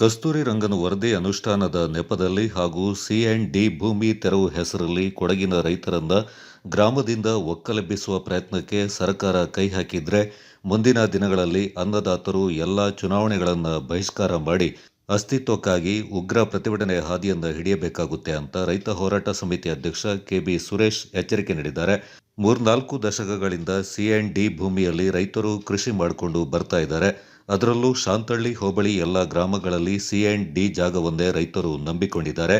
ಕಸ್ತೂರಿ ರಂಗನ ವರದಿ ಅನುಷ್ಠಾನದ ನೆಪದಲ್ಲಿ ಹಾಗೂ ಸಿ ಡಿ ಭೂಮಿ ತೆರವು ಹೆಸರಲ್ಲಿ ಕೊಡಗಿನ ರೈತರನ್ನ ಗ್ರಾಮದಿಂದ ಒಕ್ಕಲೆಬ್ಬಿಸುವ ಪ್ರಯತ್ನಕ್ಕೆ ಸರ್ಕಾರ ಕೈ ಹಾಕಿದ್ರೆ ಮುಂದಿನ ದಿನಗಳಲ್ಲಿ ಅನ್ನದಾತರು ಎಲ್ಲ ಚುನಾವಣೆಗಳನ್ನು ಬಹಿಷ್ಕಾರ ಮಾಡಿ ಅಸ್ತಿತ್ವಕ್ಕಾಗಿ ಉಗ್ರ ಪ್ರತಿಭಟನೆ ಹಾದಿಯನ್ನು ಹಿಡಿಯಬೇಕಾಗುತ್ತೆ ಅಂತ ರೈತ ಹೋರಾಟ ಸಮಿತಿ ಅಧ್ಯಕ್ಷ ಕೆಬಿ ಸುರೇಶ್ ಎಚ್ಚರಿಕೆ ನೀಡಿದ್ದಾರೆ. ಮೂರ್ನಾಲ್ಕು ದಶಕಗಳಿಂದ ಸಿ ಡಿ ಭೂಮಿಯಲ್ಲಿ ರೈತರು ಕೃಷಿ ಮಾಡಿಕೊಂಡು ಬರ್ತಾ ಇದ್ದಾರೆ. ಅದರಲ್ಲೂ ಶಾಂತಳ್ಳಿ, ಹೋಬಳಿ ಎಲ್ಲ ಗ್ರಾಮಗಳಲ್ಲಿ ಸಿ ಅಂಡ್ ಡಿ ಜಾಗವೊಂದೇ ರೈತರು ನಂಬಿಕೊಂಡಿದ್ದಾರೆ.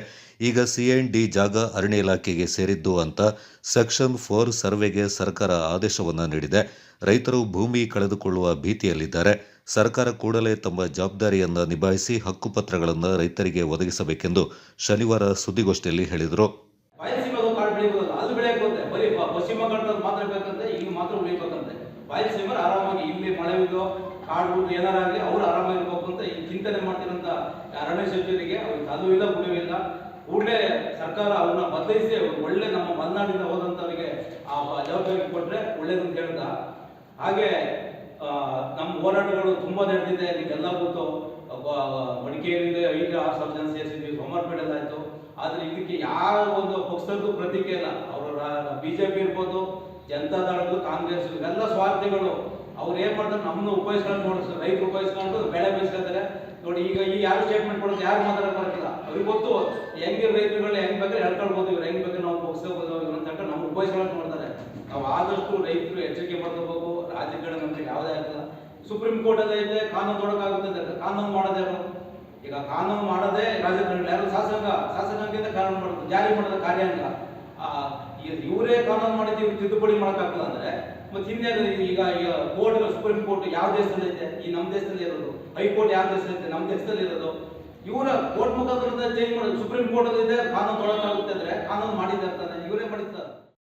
ಈಗ ಸಿ ಅಂಡ್ ಡಿ ಜಾಗ ಅರಣ್ಯ ಇಲಾಖೆಗೆ ಸೇರಿದ್ದು ಅಂತ ಸೆಕ್ಷನ್ ಫೋರ್ ಸರ್ವೆಗೆ ಸರ್ಕಾರ ಆದೇಶವನ್ನು ನೀಡಿದೆ. ರೈತರು ಭೂಮಿ ಕಳೆದುಕೊಳ್ಳುವ ಭೀತಿಯಲ್ಲಿದ್ದಾರೆ. ಸರ್ಕಾರ ಕೂಡಲೇ ತಮ್ಮ ಜವಾಬ್ದಾರಿಯನ್ನು ನಿಭಾಯಿಸಿ ಹಕ್ಕುಪತ್ರಗಳನ್ನು ರೈತರಿಗೆ ಒದಗಿಸಬೇಕೆಂದು ಶನಿವಾರ ಸುದ್ದಿಗೋಷ್ಠಿಯಲ್ಲಿ ಹೇಳಿದರು. ಪಶ್ಚಿಮ ಮಾತ್ರ ಇಲ್ಲಿ ಮಳೆ ಬಿದ್ದು ಕಾಡು ಬಿಟ್ಟು ಏನಾರಾಗಲಿ ಅವರು ಆರಾಮಾಗಿರ್ಬೇಕು ಅಂತ ಈ ಚಿಂತನೆ ಮಾಡ್ತಿರೋಂಥ ಅರಣ್ಯ ಸಚಿವರಿಗೆ ಅವ್ರಿಗೆ ಅದು ಇಲ್ಲ ಕೂಡಲೇ ಸರ್ಕಾರ ಅವ್ರನ್ನ ಬದಲಿಸಿ ಒಳ್ಳೆ ನಮ್ಮ ಮಲೆನಾಡಿಂದ ಹೋದಂಥವ್ರಿಗೆ ಆ ಬ- ಜವಾಬ್ದಾರಿ ಕೊಟ್ಟರೆ ಅಂತ ಹೇಳ್ದ ಹಾಗೆ ನಮ್ಮ ಹೋರಾಟಗಳು ತುಂಬಾ ನಡೆದಿದೆ, ನಿಮಗೆಲ್ಲ ಗೊತ್ತು. ಮಡಿಕೇರಿಯಿಂದ ಐದು, ಆರು ಸಾವಿರ ಜನ ಸೇರಿಸಿದ್ವಿ ಸೋಮವಾರಪೇಟೆಲ್ಲ ಆಯ್ತು. ಆದ್ರೆ ಇದಕ್ಕೆ ಯಾವ ಒಂದು ಪಕ್ಷದ್ದು ಪ್ರತಿಕೆ ಇಲ್ಲ. ಜೆ ಬಿಜೆಪಿ ಇರ್ಬೋದು ಕಾಂಗ್ರೆಸ್, ಇವೆಲ್ಲ ಸ್ವಾರ್ಥಿಗಳು. ಅವ್ರು ಏನ್ ಮಾಡ್ತಾರೆ? ನಮ್ಮನ್ನು ಉಪಯೋಗಿಸ್ಕೊಂಡು ನೋಡ್ತಾರೆ ರೈತರು ಉಪಯೋಗಿಸ್ಕೊಂಡು ಬೆಳೆ ಬೆಳೆಸ್ಕೊತಾರೆ. ನೋಡಿ ಈಗ ಈ ಯಾರು ಸ್ಟೇಟ್ಮೆಂಟ್ ಕೊಡುತ್ತೆ ಯಾರು ಮಾತಾಡಕ್ ಬರಕಿಲ್ಲ ಅವ್ರಿಗೆ ಗೊತ್ತು, ಹೆಂಗೆ ರೈತರುಗಳು ಹೆಂಗ್ ಬೇಕಾದ್ರೆ ಹೇಳ್ಕೊಳ್ಬೋದು ಇವ್ರು ಹೆಂಗ್ ಬೇಕಾದ್ರೆ ನಾವು ಪಕ್ಷ ಅಂತ ನಮ್ಮ ಉಪಯೋಗಿಸ್ಕೊಂಡು ನೋಡ್ತಾರೆ. ನಾವು ಆದಷ್ಟು ರೈತರು ಎಚ್ಚರಿಕೆ ಮಾಡ್ಕೋಬೇಕು ರಾಜ್ಯಗಳ ನಮ್ಗೆ ಯಾವುದೇ ಆಗಲ್ಲ. ಸುಪ್ರೀಂ ಕೋರ್ಟ್ ಅಲ್ಲೇ ಇದೆ, ಕಾನೂನು ತೊಡಕಾಗುತ್ತೆ ಅಂತ ಕಾನೂನು ಮಾಡೋದೇ ಅವರು ಈಗ ಕಾನೂನು ಮಾಡದೆ ರಾಜಕಾರಣ ಯಾರು ಶಾಸಕ? ಶಾಸಕಾಂಗದಿಂದ ಕಾನೂನು ಮಾಡೋದು, ಜಾರಿ ಮಾಡೋದ ಕಾರ್ಯಾಂಗ ಇವರೇ ಕಾನೂನು ಮಾಡಿದ್ದು ತಿದ್ದುಪಡಿ ಮಾಡೋಕ್ಕಾಗಲ್ಲ ಅಂದ್ರೆ ಮತ್ತೆ ಹಿಂದೆ ಈಗ ಈಗ ಕೋರ್ಟ್ ಸುಪ್ರೀಂ ಕೋರ್ಟ್ ಯಾವ ದೇಶದಲ್ಲಿ ಐತೆ? ಈ ನಮ್ಮ ದೇಶದಲ್ಲಿ ಇರೋದು. ಹೈಕೋರ್ಟ್ ಯಾವ ದೇಶದಲ್ಲಿ ಐತೆ? ನಮ್ಮ ದೇಶದಲ್ಲಿ ಇರೋದು. ಇವರ ಕೋರ್ಟ್ ಮುಖಾಂತರ ಚೇಂಜ್ ಮಾಡೋದು ಸುಪ್ರೀಂ ಕೋರ್ಟ್ ಇದೆ. ಕಾನೂನು ತೊಡಕಾಗುತ್ತೆ ಅಂದ್ರೆ ಕಾನೂನು ಮಾಡಿದ್ದಾರೆ ಇವರೇ ಮಾಡಿದ್ದಾರೆ